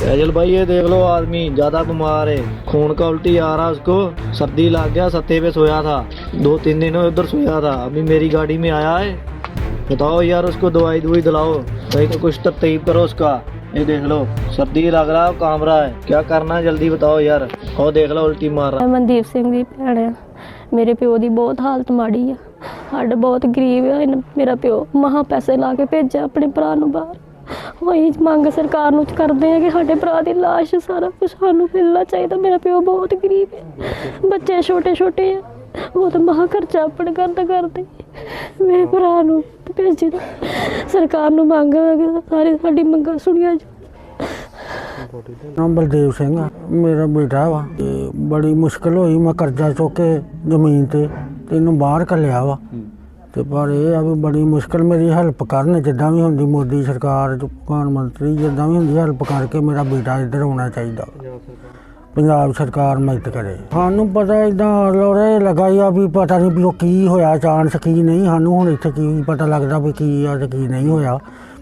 फैजल भाई ये देख लो आदमी ज्यादा बीमार है खून का उल्टी आ रहा उसको सर्दी लग गया सत्ते पे सोया था दो तीन दिन उधर सोया था अभी मेरी गाड़ी में आया है बताओ यार उसको दवाई दवाई दिलाओ नहीं तो कुछ तरतीब करो उसका ये देख लो सर्दी लग रहा है काम रहा है क्या करना है जल्दी बताओ यार और देख लो उल्टी मार रहा ਮੈਂ ਮਨਦੀਪ ਸਿੰਘ ਦੀ ਭੈਣ ਆ ਮੇਰੇ ਪਿਓ ਦੀ ਬਹੁਤ ਹਾਲਤ ਮਾੜੀ ਆ ਸਾਡਾ ਬਹੁਤ ਗਰੀਬ ਆ ਇਹਨ- ਮੇਰਾ ਪਿਓ ਮਹਾ ਪੈਸੇ ਲਾ ਕੇ ਭੇਜਿਆ ਆਪਣੇ ਭਰਾ ਨੂੰ ਬਾਹਰ ਉਹੀ ਮੰਗ ਸਰਕਾਰ ਨੂੰ ਕਰਦੇ ਆ ਕਿ ਸਾਡੇ ਭਰਾ ਦੀ ਲਾਸ਼ ਸਾਰਾ ਕੁਝ ਸਾਨੂੰ ਮਿਲਣਾ ਚਾਹੀਦਾ। ਮੇਰਾ ਪਿਓ ਬਹੁਤ ਗਰੀਬ ਹੈ। ਬੱਚੇ ਛੋਟੇ ਛੋਟੇ ਆ। ਉਹ ਤਾਂ ਮਹਾ ਖਰਚਾ ਆਪਣੇ ਕਰਦਾ ਕਰਦੇ। ਮੇਰੇ ਭਰਾ ਨੂੰ ਭੇਜੀ ਦਾ ਸਰਕਾਰ ਨੂੰ ਮੰਗ ਸਾਰੇ ਸਾਡੀ ਮੰਗਾਂ ਸੁਣੀਆਂ ਨਾਮ ਬਲਦੇਵ ਸਿੰਘ ਆ। ਮੇਰਾ ਬੇਟਾ ਵਾ ਬੜੀ ਮੁਸ਼ਕਲ ਹੋਈ। ਮੈਂ ਕਰਜ਼ਾ ਚੁੱਕ ਕੇ ਜ਼ਮੀਨ ਤੇ ਤੇ ਇਹਨੂੰ ਬਾਹਰ ਕੱਲਿਆ ਵਾ। ਤੇ ਪਰ ਇਹ ਆ ਵੀ ਬੜੀ ਮੁਸ਼ਕਲ ਮੇਰੀ ਹੈਲਪ ਕਰਨ, ਜਿੱਦਾਂ ਵੀ ਹੁੰਦੀ ਮੋਦੀ ਸਰਕਾਰ ਜੋ ਪ੍ਰਧਾਨ ਮੰਤਰੀ, ਜਿੱਦਾਂ ਵੀ ਹੁੰਦੀ ਹੈਲਪ ਕਰਕੇ ਮੇਰਾ ਬੇਟਾ ਇੱਧਰ ਆਉਣਾ ਚਾਹੀਦਾ। ਪੰਜਾਬ ਸਰਕਾਰ ਮਦਦ ਕਰੇ। ਸਾਨੂੰ ਪਤਾ ਇਦਾਂ ਲੋਰੇ ਲਗਾਈ ਆ ਵੀ ਪਤਾ ਨਹੀਂ ਵੀ ਉਹ ਕੀ ਹੋਇਆ, ਚਾਂਸ ਕੀ ਨਹੀਂ। ਸਾਨੂੰ ਹੁਣ ਇੱਥੇ ਕੀ ਪਤਾ ਲੱਗਦਾ ਵੀ ਕੀ ਆ ਤੇ ਕੀ ਨਹੀਂ ਹੋਇਆ।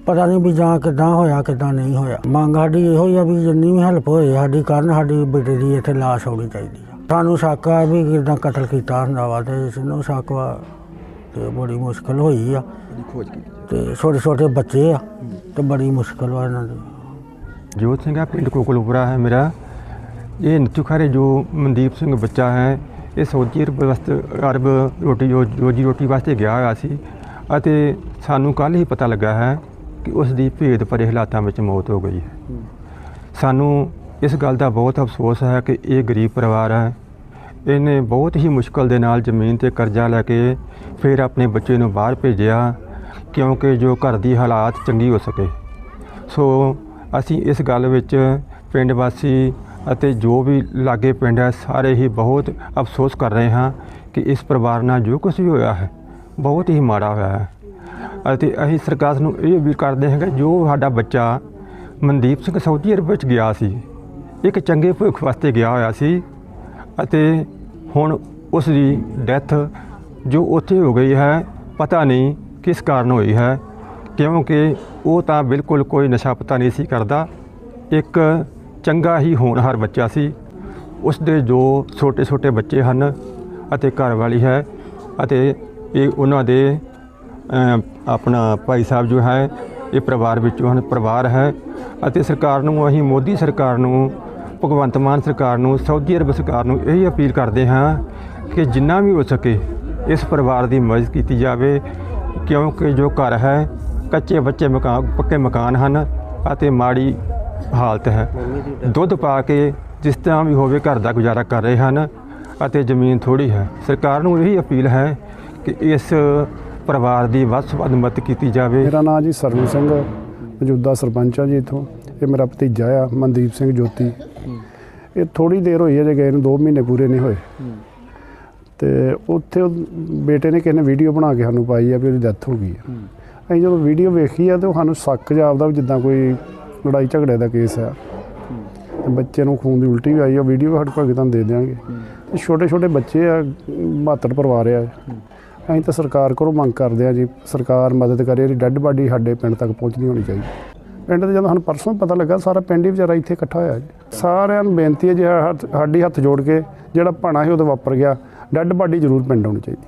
ਪਤਾ ਨਹੀਂ ਵੀ ਜਾਂ ਕਿਦਾਂ ਹੋਇਆ, ਕਿਦਾਂ ਨਹੀਂ ਹੋਇਆ। ਮੰਗ ਸਾਡੀ ਇਹੋ ਹੀ ਆ ਵੀ ਜਿੰਨੀ ਵੀ ਹੈਲਪ ਹੋਏ, ਸਾਡੀ ਕਰਨ, ਸਾਡੀ ਬੇਟੇ ਦੀ ਇੱਥੇ ਲਾਸ਼ ਆਉਣੀ ਚਾਹੀਦੀ ਆ। ਸਾਨੂੰ ਸ਼ੱਕ ਆ ਵੀ ਕਿਦਾਂ ਕਤਲ ਕੀਤਾ ਹੁੰਦਾ ਵਾ ਤੇ ਇਸ ਨੂੰ ਸ਼ੱਕ ਵਾ। ਤੇ ਬੜੀ ਮੁਸ਼ਕਲ ਹੋਈ ਆ। ਤੇ ਛੋਟੇ ਛੋਟੇ ਬੱਚੇ ਆ ਤੇ ਬੜੀ ਮੁਸ਼ਕਲ ਵਾ ਇਹਨਾਂ ਦੀ। ਜੋਤ ਸਿੰਘ ਹੈ ਪਿੰਡ ਕੋਕਲਪੁਰਾ ਹੈ ਮੇਰਾ। ਇਹ ਨੱਥੂ ਖਾਰੇ ਜੋ ਮਨਦੀਪ ਸਿੰਘ ਬੱਚਾ ਹੈ ਇਹ ਸਾਊਦੀ ਅਰਬ ਵਾਸਤੇ ਅਰਬ ਰੋਟੀ ਰੋਜੀ ਰੋਟੀ ਵਾਸਤੇ ਗਿਆ ਹੋਇਆ ਸੀ। ਅਤੇ ਸਾਨੂੰ ਕੱਲ ਹੀ ਪਤਾ ਲੱਗਾ ਹੈ ਕਿ ਉਸ ਦੀ ਭੇਦ ਭਰੇ ਹਾਲਾਤਾਂ ਵਿੱਚ ਮੌਤ ਹੋ ਗਈ ਹੈ। ਸਾਨੂੰ ਇਸ ਗੱਲ ਦਾ ਬਹੁਤ ਅਫਸੋਸ ਹੈ ਕਿ ਇਹ ਗਰੀਬ ਪਰਿਵਾਰ ਹੈ ਇਹਨੇ ਬਹੁਤ ਹੀ ਮੁਸ਼ਕਲ ਦੇ ਨਾਲ ਜ਼ਮੀਨ ਤੇ ਕਰਜ਼ਾ ਲੈ ਕੇ ਫਿਰ ਆਪਣੇ ਬੱਚੇ ਨੂੰ ਬਾਹਰ ਭੇਜਿਆ, ਕਿਉਂਕਿ ਜੋ ਘਰ ਦੀ ਹਾਲਾਤ ਚੰਗੀ ਹੋ ਸਕੇ। ਸੋ ਅਸੀਂ ਇਸ ਗੱਲ ਵਿੱਚ ਪਿੰਡ ਵਾਸੀ ਅਤੇ ਜੋ ਵੀ ਲਾਗੇ ਪਿੰਡ ਹੈ, ਸਾਰੇ ਹੀ ਬਹੁਤ ਅਫਸੋਸ ਕਰ ਰਹੇ ਹਾਂ ਕਿ ਇਸ ਪਰਿਵਾਰ ਨਾਲ ਜੋ ਕੁਝ ਵੀ ਹੋਇਆ ਹੈ, ਬਹੁਤ ਹੀ ਮਾੜਾ ਹੋਇਆ ਹੈ। ਅਤੇ ਅਸੀਂ ਸਰਕਾਰ ਨੂੰ ਇਹ ਵੀ ਕਰਦੇ ਹਾਂ ਕਿ ਜੋ ਸਾਡਾ ਬੱਚਾ ਮਨਦੀਪ ਸਿੰਘ ਸਾਊਦੀ ਅਰਬ ਵਿੱਚ ਗਿਆ ਸੀ, ਇੱਕ ਚੰਗੇ ਭਵਿੱਖ ਵਾਸਤੇ ਗਿਆ ਹੋਇਆ ਸੀ ਅਤੇ ਹੁਣ ਉਸ ਦੀ ਡੈਥ ਜੋ ਉੱਥੇ ਹੋ ਗਈ ਹੈ, ਪਤਾ ਨਹੀਂ ਕਿਸ ਕਾਰਨ ਹੋਈ ਹੈ, ਕਿਉਂਕਿ ਉਹ ਤਾਂ ਬਿਲਕੁਲ ਕੋਈ ਨਸ਼ਾ ਪਤਾ ਨਹੀਂ ਸੀ ਕਰਦਾ। ਇੱਕ ਚੰਗਾ ਹੀ ਹੋਣਹਾਰ ਬੱਚਾ ਸੀ। ਉਸ ਦੇ ਜੋ ਛੋਟੇ ਛੋਟੇ ਬੱਚੇ ਹਨ ਅਤੇ ਘਰ ਵਾਲੀ ਹੈ ਅਤੇ ਇਹ ਉਹਨਾਂ ਦੇ ਆਪਣਾ ਭਾਈ ਸਾਹਿਬ ਜੋ ਹੈ, ਇਹ ਪਰਿਵਾਰ ਵਿੱਚੋਂ ਹਨ, ਪਰਿਵਾਰ ਹੈ ਅਤੇ ਸਰਕਾਰ ਨੂੰ, ਅਸੀਂ ਮੋਦੀ ਸਰਕਾਰ ਨੂੰ ਭਗਵੰਤ ਮਾਨ ਸਰਕਾਰ ਨੂੰ, ਸਾਊਦੀ ਅਰਬ ਸਰਕਾਰ ਨੂੰ ਇਹ ਅਪੀਲ ਕਰਦੇ ਹਾਂ ਕਿ ਜਿੰਨਾ ਵੀ ਹੋ ਸਕੇ ਇਸ ਪਰਿਵਾਰ ਦੀ ਮਦਦ ਕੀਤੀ ਜਾਵੇ, ਕਿਉਂਕਿ ਜੋ ਘਰ ਹੈ, ਕੱਚੇ ਬੱਚੇ ਮਕਾਨ ਪੱਕੇ ਮਕਾਨ ਹਨ ਅਤੇ ਮਾੜੀ ਹਾਲਤ ਹੈ। ਦੁੱਧ ਪਾ ਕੇ ਜਿਸ ਤਰ੍ਹਾਂ ਵੀ ਹੋਵੇ ਘਰ ਦਾ ਗੁਜ਼ਾਰਾ ਕਰ ਰਹੇ ਹਨ ਅਤੇ ਜ਼ਮੀਨ ਥੋੜੀ ਹੈ। ਸਰਕਾਰ ਨੂੰ ਇਹੀ ਅਪੀਲ ਹੈ ਕਿ ਇਸ ਪਰਿਵਾਰ ਦੀ ਵੱਧ ਤੋਂ ਵੱਧ ਮਦਦ ਕੀਤੀ ਜਾਵੇ। ਮੇਰਾ ਨਾਮ ਜੀ ਸਰਵਨ ਸਿੰਘ, ਮੌਜੂਦਾ ਸਰਪੰਚ ਆ ਜੀ ਇੱਥੋਂ। ਇਹ ਮੇਰਾ ਭਤੀਜਾ ਆ, ਮਨਦੀਪ ਸਿੰਘ ਜੋਤੀ। ਇਹ ਥੋੜੀ ਦੇਰ ਹੋਈ ਹੈ ਜੇ ਗਏ ਨੂੰ 2 ਮਹੀਨੇ ਪੂਰੇ ਨਹੀਂ ਹੋਏ। ਤੇ ਉੱਥੇ ਬੇਟੇ ਨੇ ਕਿਸੇ ਨੇ ਵੀਡੀਓ ਬਣਾ ਕੇ ਸਾਨੂੰ ਪਾਈ ਆ ਵੀ ਉਹਦੀ ਡੈਥ ਹੋ ਗਈ ਆ। ਅਸੀਂ ਜਦੋਂ ਵੀਡੀਓ ਵੇਖੀ ਆ ਤੇ ਸਾਨੂੰ ਸ਼ੱਕ ਜਾਪਦਾ ਵੀ ਜਿੱਦਾਂ ਕੋਈ ਲੜਾਈ ਝਗੜੇ ਦਾ ਕੇਸ ਆ। ਤੇ ਬੱਚੇ ਨੂੰ ਖੂਨ ਦੀ ਉਲਟੀ ਵੀ ਆਈ ਆ ਵੀਡੀਓ ਸਾਡੇ ਕੋਲ ਤੁਹਾਨੂੰ ਦੇ ਦਿਆਂਗੇ। ਤੇ ਛੋਟੇ ਛੋਟੇ ਬੱਚੇ ਆ ਮਾਤੜ ਪਰਿਵਾਰ ਆ। ਅਸੀਂ ਤਾਂ ਸਰਕਾਰ ਕੋਲੋਂ ਮੰਗ ਕਰਦੇ ਆ ਜੀ ਸਰਕਾਰ ਮਦਦ ਕਰੇ ਡੈੱਡ ਬਾਡੀ ਸਾਡੇ ਪਿੰਡ ਤੱਕ ਪਹੁੰਚਣੀ ਹੋਣੀ ਚਾਹੀਦੀ। ਪਿੰਡ ਦੇ ਜਦੋਂ ਸਾਨੂੰ ਪਰਸੋਂ ਪਤਾ ਲੱਗਾ, ਸਾਰਾ ਪਿੰਡ ਹੀ ਵਿਚਾਰਾ ਇੱਥੇ ਇਕੱਠਾ ਹੋਇਆ ਜੀ। ਸਾਰਿਆਂ ਨੂੰ ਬੇਨਤੀ ਹੈ ਜੀ ਹੱਥ- ਸਾਡੀ ਹੱਥ ਜੋੜ ਕੇ ਜਿਹੜਾ ਭਾਣਾ ਸੀ ਉਹਦੇ ਵਾਪਰ ਗਿਆ। ਡੈੱਡ ਬਾਡੀ ਜ਼ਰੂਰ ਪਿੰਡ ਆਉਣੀ ਚਾਹੀਦੀ